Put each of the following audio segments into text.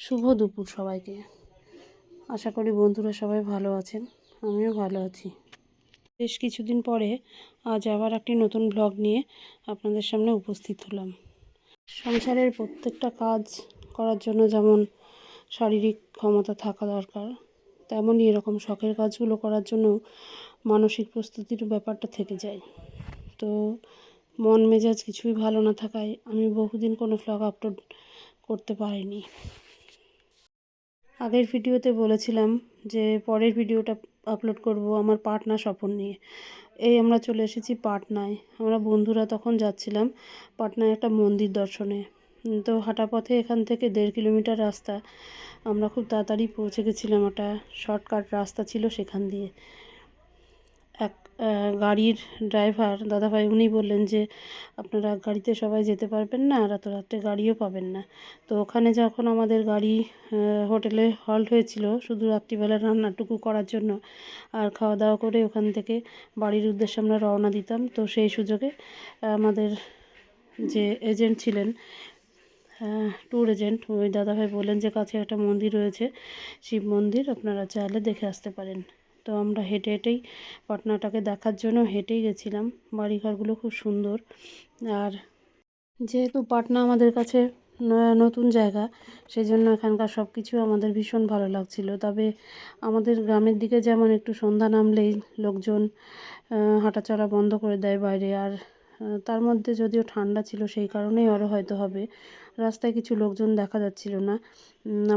শুভ দুপুর সবাইকে। আশা করি বন্ধুরা সবাই ভালো আছেন, আমিও ভালো আছি। বেশ কিছুদিন পরে আজ আবার একটি নতুন ব্লগ নিয়ে আপনাদের সামনে উপস্থিত হলাম। সংসারের প্রত্যেকটা কাজ করার জন্য যেমন শারীরিক ক্ষমতা থাকা দরকার, তেমনই এরকম শখের কাজগুলো করার জন্য মানসিক প্রস্তুতির ব্যাপারটা থেকে যায়। তো মন মেজাজ কিছুই ভালো না থাকায় আমি বহুদিন কোনো ফ্লগ আপলোড করতে পারিনি। আগের ভিডিওতে বলেছিলাম যে পরের ভিডিওটা আপলোড করব আমার পাটনা স্বপন নিয়ে। এই আমরা চলে এসেছি পাটনায়। আমরা বন্ধুরা তখন যাচ্ছিলাম পাটনায় একটা মন্দির দর্শনে। তো হাঁটা পথে এখান থেকে দেড় কিলোমিটার রাস্তা। আমরা খুব তাড়াতাড়ি পৌঁছে গেছিলাম। একটা শর্টকাট রাস্তা ছিল সেখান দিয়ে। এক গাড়ির ড্রাইভার দাদাভাই উনি বললেন যে, আপনারা গাড়িতে সবাই যেতে পারবেন না আর এত রাত্রে গাড়িও পাবেন না। তো ওখানে যখন আমাদের গাড়ি হোটেলে হল্ট হয়েছিল, শুধু রাত্রিবেলা রান্নাটুকু করার জন্য, আর খাওয়া দাওয়া করে ওখান থেকে বাড়ির উদ্দেশ্যে আমরা রওনা দিতাম, তো সেই সুযোগে আমাদের যে এজেন্ট ছিলেন ট্যুর এজেন্ট ওই দাদাভাই বললেন যে, কাছে একটা মন্দির রয়েছে, শিব মন্দির, আপনারা চাইলে দেখে আসতে পারেন। তো আমরা হেঁটে হেঁটেই পাটনাটাকে দেখার জন্য হেঁটেই গেছিলাম। বাড়িঘরগুলো খুব সুন্দর। আর যেহেতু পাটনা আমাদের কাছে নতুন জায়গা সেই জন্য এখানকার সব কিছু আমাদের ভীষণ ভালো লাগছিল। তবে আমাদের গ্রামের দিকে যেমন একটু সন্ধ্যা নামলেই লোকজন হাঁটাচলা বন্ধ করে দেয় বাইরে। আর তার মধ্যে যদিও ঠান্ডা ছিল সেই কারণেই আরও হয়তো হবে। রাস্তায় কিছু লোকজন দেখা যাচ্ছিল না।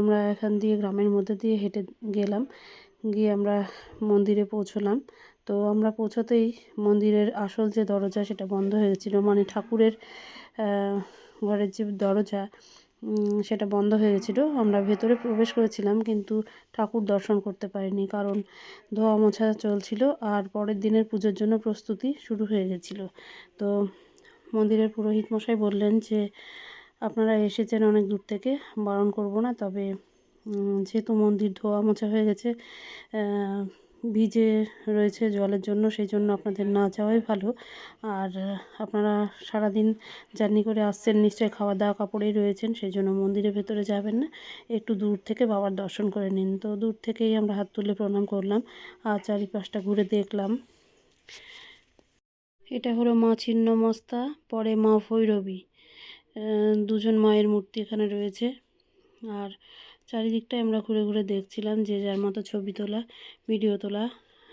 আমরা এখান দিয়ে গ্রামের মধ্যে দিয়ে হেঁটে গেলাম। গিয়ে আমরা মন্দিরে পৌঁছলাম। তো আমরা পৌঁছতেই মন্দিরের আসল যে দরজা, সেটা বন্ধ হয়ে গেছিল। মানে ঠাকুরের ঘরের যে দরজা সেটা বন্ধ হয়ে গেছিল। আমরা ভেতরে প্রবেশ করেছিলাম, কিন্তু ঠাকুর দর্শন করতে পারিনি, কারণ ধোয়া মোছা চলছিল আর পরের দিনের পুজোর জন্য প্রস্তুতি শুরু হয়ে গেছিল। তো মন্দিরের পুরোহিত মশাই বললেন যে, আপনারা এসেছেন অনেক দূর থেকে, বারণ করব না, তবে যেহেতু মন্দির ধোয়া মোছা হয়ে গেছে ভিজে রয়েছে জলের জন্য, সেই জন্য আপনাদের না যাওয়াই ভালো। আর আপনারা সারাদিন জার্নি করে আসছেন, নিশ্চয়ই খাওয়া দাওয়া কাপড়েই রয়েছেন, সেই জন্য মন্দিরের ভেতরে যাবেন না। একটু দূর থেকে বাবার দর্শন করে নিন। তো দূর থেকেই আমরা হাত তুলে প্রণাম করলাম, আর চারিপাশটা ঘুরে দেখলাম। এটা হলো মা ছিন্নমস্তা, পরে মা ভৈরবী। দুজন মায়ের মূর্তি এখানে রয়েছে। আর চারিদিকটায় আমরা ঘুরে ঘুরে দেখছিলাম যে যার মতো ছবি তোলা ভিডিও তোলা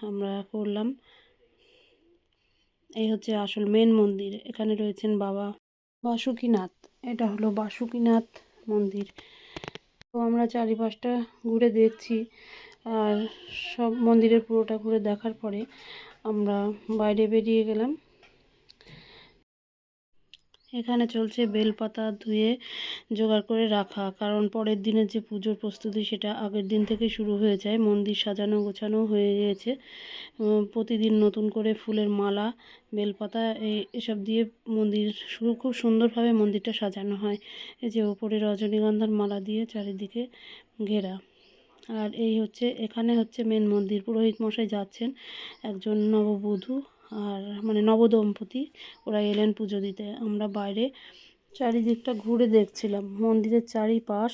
আমরা করলাম। এই হচ্ছে আসল মেন মন্দির। এখানে রয়েছেন বাবা বাসুকীনাথ। এটা হলো বাসুকীনাথ মন্দির। তো আমরা চারিপাশটা ঘুরে দেখছি আর সব মন্দিরের পুরোটা ঘুরে দেখার পরে আমরা বাইরে বেরিয়ে গেলাম। এখানে চলছে বেলপাতা ধুয়ে জোগাড় করে রাখা। কারণ পরের দিনের যে পুজোর প্রস্তুতি, সেটা আগের দিন থেকে শুরু হয়ে যায়। মন্দির সাজানো গোছানো হয়ে গিয়েছে। প্রতিদিন নতুন করে ফুলের মালা, বেলপাতা, এই এসব দিয়ে মন্দির শুরু। খুব সুন্দরভাবে মন্দিরটা সাজানো হয়। এই যে ওপরে রজনীগন্ধার মালা দিয়ে চারিদিকে ঘেরা। আর এই হচ্ছে, এখানে হচ্ছে মেন মন্দির। পুরোহিত মশাই যাচ্ছেন, একজন নববধূ আর মানে নবদম্পতি, ওরা এলেন পুজো দিতে। আমরা বাইরে চারিদিকটা ঘুরে দেখছিলাম। মন্দিরের চারিপাশ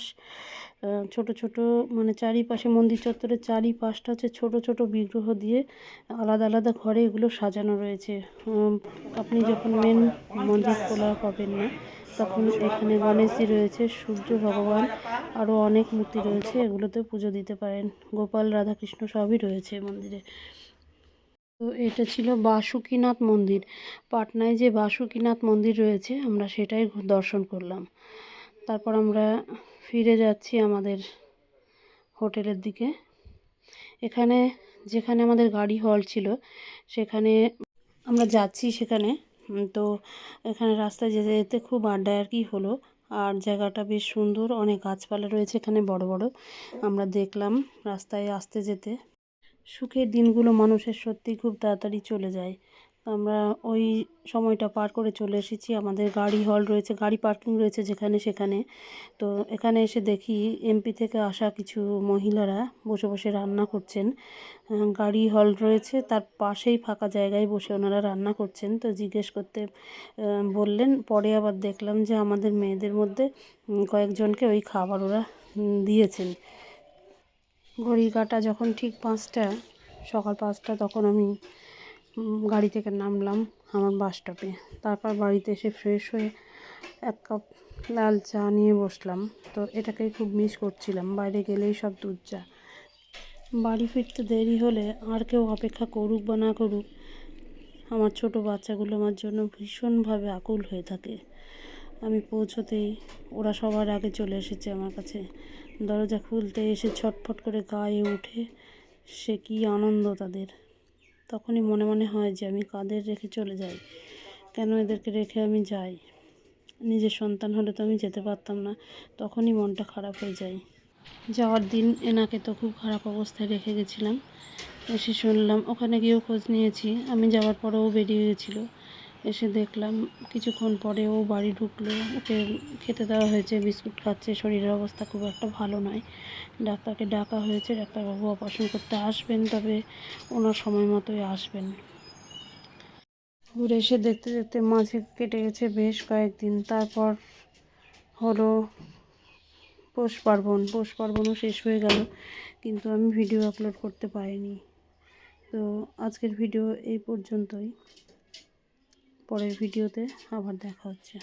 ছোট ছোট মানে চারিপাশে মন্দির চত্বরের চারিপাশটা হচ্ছে ছোট ছোট বিগ্রহ দিয়ে আলাদা আলাদা ঘরে এগুলো সাজানো রয়েছে। আপনি যখন মেন মন্দির খোলা পাবেন না, তখন এখানে গণেশজি রয়েছে, সূর্য ভগবান, আরও অনেক মূর্তি রয়েছে। এগুলোতে পুজো দিতে পারেন। গোপাল, রাধাকৃষ্ণ সবই রয়েছে মন্দিরে। তো এটা ছিল বাসুকীনাথ মন্দির। পাটনায় যে বাসুকীনাথ মন্দির রয়েছে, আমরা সেটাই দর্শন করলাম। তারপর আমরা ফিরে যাচ্ছি আমাদের হোটেলের দিকে। এখানে যেখানে আমাদের গাড়ি হল ছিল, সেখানে আমরা যাচ্ছি সেখানে। তো এখানে রাস্তায় যেতে যেতে খুব আড্ডায় আর কি হলো। আর জায়গাটা বেশ সুন্দর, অনেক গাছপালা রয়েছে এখানে বড় বড়। আমরা দেখলাম রাস্তায় আসতে যেতে। সুখের দিনগুলো মানুষের সত্যি খুব তাড়াতাড়ি চলে যায়। আমরা ওই সময়টা পার করে চলে এসেছি। আমাদের গাড়ি হল রয়েছে, গাড়ি পার্কিং রয়েছে যেখানে সেখানে। তো এখানে এসে দেখি এমপি থেকে আসা কিছু মহিলারা বসে বসে রান্না করছেন। গাড়ি হল রয়েছে, তার পাশেই ফাঁকা জায়গায় বসে ওনারা রান্না করছেন। তো জিজ্ঞেস করতে বললেন, পরে আবার দেখলাম যে আমাদের মেয়েদের মধ্যে কয়েকজনকে ওই খাবার ওরা দিয়েছেন। ঘড়ি কাটা যখন ঠিক পাঁচটা, সকাল পাঁচটা তখন আমি গাড়ি থেকে নামলাম আমার বাস স্টপে। তারপর বাড়িতে এসে ফ্রেশ হয়ে এক কাপ লাল চা নিয়ে বসলাম। তো এটাকেই খুব মিস করছিলাম, বাইরে গেলেই সব দুধ চা। বাড়ি ফিরতে দেরি হলে আর কেউ অপেক্ষা করুক বা না করুক, আমার ছোট বাচ্চাগুলো আমার জন্য ভীষণভাবে আকুল হয়ে থাকে। আমি পৌঁছতেই ওরা সবার আগে চলে এসেছে আমার কাছে। দরজা খুলতে এসে ছটফট করে গায়ে উঠে সে কী আনন্দ তাদের। তখনই মনে মনে হয় যে আমি কাদের রেখে চলে যাই? কেন এদেরকে রেখে আমি যাই? নিজের সন্তান হলে তো আমি যেতে পারতাম না। তখনই মনটা খারাপ হয়ে যায়। যাওয়ার দিন এনাকে তো খুব খারাপ অবস্থায় রেখে গেছিলাম। এসে শুনলাম, ওখানে গিয়েও খোঁজ নিয়েছি। আমি যাওয়ার পরেও বেরিয়ে গেছিল। এসে দেখলাম, কিছুক্ষণ পরে ও বাড়ি ঢুকলো। ওকে খেতে দেওয়া হয়েছে, বিস্কুট খাচ্ছে, শরীরের অবস্থা খুব একটা ভালো নয়। ডাক্তারকে ডাকা হয়েছে, ডাক্তারবাবু অপারেশন করতে আসবেন, তবে ওনার সময় মতোই আসবেন। ঘুরে এসে দেখতে দেখতে মাঝে কেটে গেছে বেশ কয়েকদিন। তারপর হলো পৌষ পার্বণ পৌষ পার্বণও শেষ হয়ে গেল, কিন্তু আমি ভিডিও আপলোড করতে পারিনি। তো আজকের ভিডিও এই পর্যন্তই। পরের ভিডিওতে আবার দেখা হচ্ছে।